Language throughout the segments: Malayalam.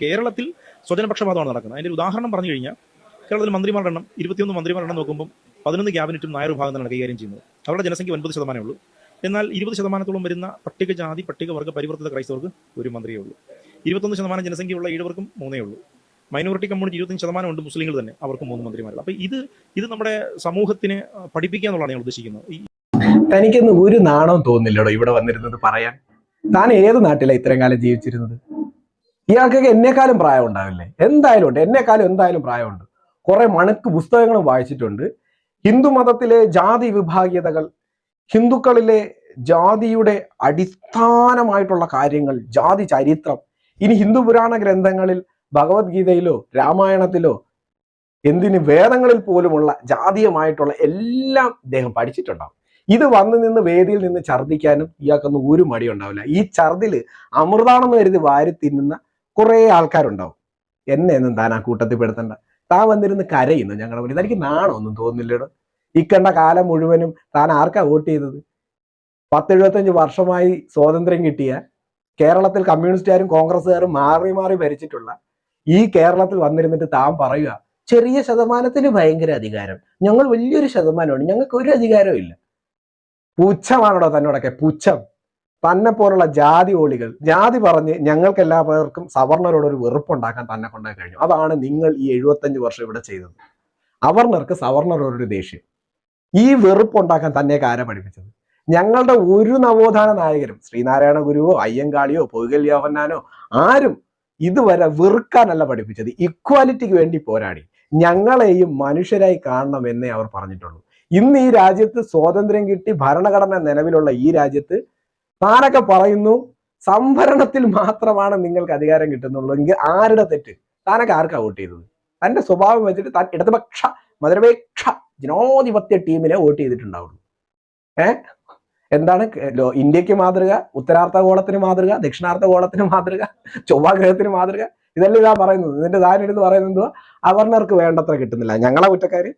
കേരളത്തിൽ സ്വജനപക്ഷപാതമാണ് നടക്കുന്നത്. അതിന്റെ ഉദാഹരണം പറഞ്ഞു കഴിഞ്ഞാൽ കേരളത്തിൽ മന്ത്രിമാരുടെ എണ്ണം ഇരുപത്തിയൊന്ന് മന്ത്രിമാരുടെ എണ്ണം നോക്കുമ്പോൾ പതിനൊന്ന് ക്യാബിനറ്റും നായർ വിഭാഗം തന്നെയാണ് കൈകാര്യം ചെയ്യുന്നത്. അവരുടെ ജനസംഖ്യ ഒൻപത് ശതമാനമേ ഉള്ളൂ. എന്നാൽ ഇരുപത് ശതമാനത്തോളം വരുന്ന പട്ടികജാതി പട്ടികവർഗ പരിവർത്തിത ക്രൈസ്തവർക്ക് ഒരു മന്ത്രിയേ ഉള്ളൂ. ഇരുപത്തൊന്ന് ശതമാനം ജനസംഖ്യയുള്ള ഈഴവർക്കും മൂന്നേ ഉള്ളൂ. മൈനോറിറ്റി കമ്മ്യൂണിറ്റി ഇരുപത്തഞ്ച് ശതമാനം ഉണ്ട് മുസ്ലിങ്ങൾ തന്നെ. അവർക്ക് മൂന്ന് മന്ത്രിമാരുള്ളൂ അപ്പോൾ ഇത് ഇത് നമ്മുടെ സമൂഹത്തിനെ പഠിപ്പിക്കുക എന്നുള്ളതാണ് ഞാൻ ഉദ്ദേശിക്കുന്നത്. തനിക്കൊന്നും ഒരു നാണവും തോന്നില്ലടോ ഇവിടെ വന്നിരുന്നത് പറയാൻ? താൻ ഏത് നാട്ടിലാണ് ഇത്രയും കാലം ജീവിച്ചിരുന്നത്? ഇയാൾക്കൊക്കെ എന്നെക്കാളും പ്രായം ഉണ്ടാവില്ലേ എന്തായാലും ഉണ്ട്. എന്നെക്കാളും എന്തായാലും പ്രായമുണ്ട്. കുറെ മണക്ക് പുസ്തകങ്ങളും വായിച്ചിട്ടുണ്ട്. ഹിന്ദു മതത്തിലെ ജാതി വിഭാഗീയതകൾ ഹിന്ദുക്കളിലെ ജാതിയുടെ അടിസ്ഥാനമായിട്ടുള്ള കാര്യങ്ങൾ ജാതി ചരിത്രം ഇനി ഹിന്ദു പുരാണ ഗ്രന്ഥങ്ങളിൽ ഭഗവത്ഗീതയിലോ രാമായണത്തിലോ എന്തിന് വേദങ്ങളിൽ പോലുമുള്ള ജാതീയമായിട്ടുള്ള എല്ലാം അദ്ദേഹം പഠിച്ചിട്ടുണ്ടാവും. ഇത് വന്നു നിന്ന് വേദിയിൽ നിന്ന് ഛർദ്ദിക്കാനും ഇയാൾക്കൊന്നും ഒരു മടി ഉണ്ടാവില്ല ഈ ഛർദിൽ അമൃതാണെന്ന് കരുതി വാരി തിന്നുന്ന കുറെ ആൾക്കാരുണ്ടാവും. എന്നെ ഒന്നും താൻ ആ കൂട്ടത്തിൽ പെടുത്തണ്ട. താൻ വന്നിരുന്ന് കരയുന്നു ഞങ്ങളുടെ മുന്നിൽ തനിക്ക് നാണോ ഒന്നും തോന്നുന്നില്ലടോ ഇക്കണ്ട കാലം മുഴുവനും താൻ ആർക്കാ വോട്ട് ചെയ്തത്? പത്തെഴുപത്തഞ്ച് വർഷമായി സ്വാതന്ത്ര്യം കിട്ടിയ കേരളത്തിൽ കമ്മ്യൂണിസ്റ്റുകാരും കോൺഗ്രസ്സുകാരും മാറി മാറി ഭരിച്ചിട്ടുള്ള ഈ കേരളത്തിൽ വന്നിരുന്നിട്ട് താൻ പറയുക ചെറിയ ശതമാനത്തിന് ഭയങ്കര അധികാരം. ഞങ്ങൾ വലിയൊരു ശതമാനമാണ്. ഞങ്ങൾക്ക് ഒരു അധികാരവും ഇല്ല. പുച്ഛമാണോ തന്നോടൊക്കെ? പുച്ഛം. തന്നെ പോലുള്ള ജാതി ഓളികൾ ജാതി പറഞ്ഞ് ഞങ്ങൾക്ക് എല്ലാവർക്കും സവർണരോട് ഒരു വെറുപ്പുണ്ടാക്കാൻ തന്നെ കൊണ്ടേ കഴിഞ്ഞു. അതാണ് നിങ്ങൾ ഈ എഴുപത്തഞ്ച് വർഷം ഇവിടെ ചെയ്തത്. അവർണർക്ക് സവർണരോടൊരു ദേഷ്യം. ഈ വെറുപ്പുണ്ടാക്കാൻ തന്നെ കാര പഠിപ്പിച്ചത്? ഞങ്ങളുടെ ഒരു നവോത്ഥാന നായകരും ശ്രീനാരായണ ഗുരുവോ അയ്യങ്കാളിയോ പൊയ്കൽ യോഹന്നാനോ ആരും ഇതുവരെ വെറുക്കാനല്ല പഠിപ്പിച്ചത്. ഇക്വാലിറ്റിക്ക് വേണ്ടി പോരാടി. ഞങ്ങളെയും മനുഷ്യരായി കാണണം എന്നേ അവർ പറഞ്ഞിട്ടുള്ളൂ. ഇന്ന് ഈ രാജ്യത്ത് സ്വാതന്ത്ര്യം കിട്ടി ഭരണഘടന നിലവിലുള്ള ഈ രാജ്യത്ത് താനൊക്കെ പറയുന്നു സംഭരണത്തിൽ മാത്രമാണ് നിങ്ങൾക്ക് അധികാരം കിട്ടുന്നുള്ളൂ. എങ്കിൽ ആരുടെ തെറ്റ്? താനൊക്കെ ആർക്കാ വോട്ട് ചെയ്തത്? തന്റെ സ്വഭാവം വെച്ചിട്ട് താൻ ഇടതുപക്ഷ മധുരപേക്ഷ ജനാധിപത്യ ടീമിനെ വോട്ട് ചെയ്തിട്ടുണ്ടാവുള്ളൂ. ഏ? എന്താണ്? ഇന്ത്യയ്ക്ക് മാതൃക ഉത്തരാർത്ഥ ഗോളത്തിന് മാതൃക ദക്ഷിണാർദ്ധഗോളത്തിന് മാതൃക ചൊവ്വാഗ്രഹത്തിന് മാതൃക ഇതെല്ലാം ഇതാ പറയുന്നത്. ഇതിന്റെ താനിരുന്ന് പറയുന്നത് എന്തുവാ? അവർണർക്ക് വേണ്ടത്ര കിട്ടുന്നില്ല. ഞങ്ങളെ കുറ്റക്കാര്?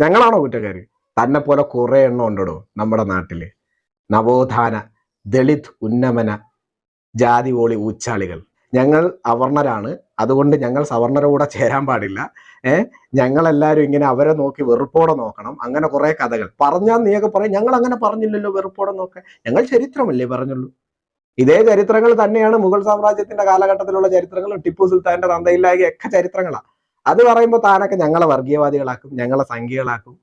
ഞങ്ങളാണോ കുറ്റക്കാര്? തന്നെ പോലെ കുറെ എണ്ണം ഉണ്ടോ നമ്മുടെ നാട്ടിൽ? നവോത്ഥാന ദളിത് ഉന്നമന ജാതി ഓളി ഊച്ചാളികൾ. ഞങ്ങൾ അവർണരാണ്. അതുകൊണ്ട് ഞങ്ങൾ സവർണരുടെ കൂടെ ചേരാൻ പാടില്ല. ഞങ്ങൾ ഞങ്ങളെല്ലാവരും ഇങ്ങനെ അവരെ നോക്കി വെറുപ്പോടെ നോക്കണം. അങ്ങനെ കുറെ കഥകൾ. പറഞ്ഞാൽ നീയൊക്കെ പറയും. ഞങ്ങൾ അങ്ങനെ പറഞ്ഞില്ലല്ലോ വെറുപ്പോടെ നോക്ക ഞങ്ങൾ ചരിത്രമല്ലേ പറഞ്ഞുള്ളൂ? ഇതേ ചരിത്രങ്ങൾ തന്നെയാണ് മുഗൾ സാമ്രാജ്യത്തിന്റെ കാലഘട്ടത്തിലുള്ള ചരിത്രങ്ങളും. ടിപ്പു സുൽത്താന്റെ തന്തയില്ലായി ഒക്കെ ചരിത്രങ്ങളാണ് അത് പറയുമ്പോൾ താനൊക്കെ ഞങ്ങളെ വർഗീയവാദികളാക്കും ഞങ്ങളെ സംഖ്യകളാക്കും.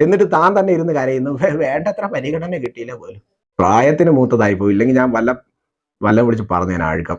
എന്നിട്ട് താൻ തന്നെ ഇരുന്ന് കരയുന്നു. വേണ്ടത്ര പരിഗണന കിട്ടിയില്ല പോലും. പ്രായത്തിന് മൂത്തതായി പോയി. ഇല്ലെങ്കിൽ ഞാൻ വല്ല വല്ല വിളിച്ച് പറഞ്ഞു ഞാൻ അഴുക്കാം